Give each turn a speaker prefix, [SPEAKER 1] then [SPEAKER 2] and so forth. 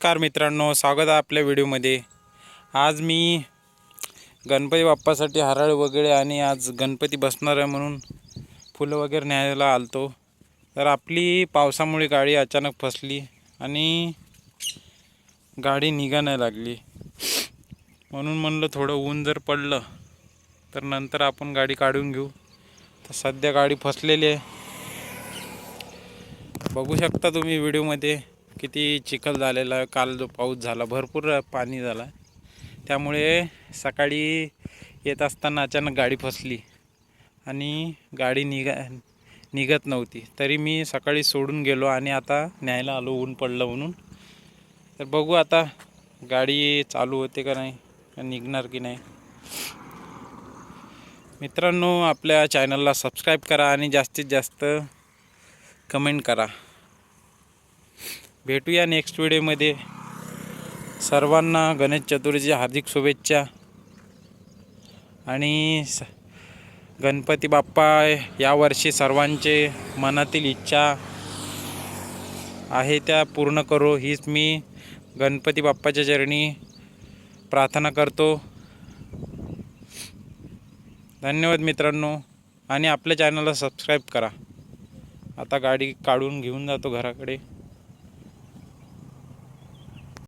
[SPEAKER 1] नमस्कार मित्रांनो स्वागत आहे आपल्या व्हिडिओमध्ये. आज मी गणपती बाप्पासाठी हराळ वगैरे आणि आज गणपती बसणार आहे म्हणून फुलं वगैरे न्यायला आलतो. तर आपली पावसामुळे गाडी अचानक फसली आणि गाडी निघा नाही लागली. म्हणून म्हणलं थोडं ऊन जर पडलं तर नंतर आपण गाडी काढून घेऊ. तर सध्या गाडी फसलेली आहे. बघू शकता तुम्ही व्हिडिओमध्ये. किती चिखल झालेला आहे काल जो पाऊस झाला भरपूर पाणी झाला. त्यामुळे सकाळी येत असताना अचानक गाडी फसली आणि गाडी निघा निघत नव्हती. तरी मी सकाळी सोडून गेलो आणि आता न्यायला आलो ऊन पडलं म्हणून. तर बघू आता गाडी चालू होते का नाही निघणार की नाही. मित्रांनो आपल्या चॅनलला सबस्क्राईब करा आणि जास्तीत जास्त कमेंट करा. भेटूया नेक्स्ट व्हिडिओमध्ये सर्वांना गणेश चतुर्थीच्या हार्दिक शुभेच्छा. आणि स गणपती बाप्पा यावर्षी सर्वांचे मनातील इच्छा आहे त्या पूर्ण करो. हीच मी गणपती बाप्पाच्या चरणी प्रार्थना करतो. धन्यवाद मित्रांनो. आणि आपल्या चॅनलला सबस्क्राईब करा. आता गाडी काढून घेऊन जातो घराकडे.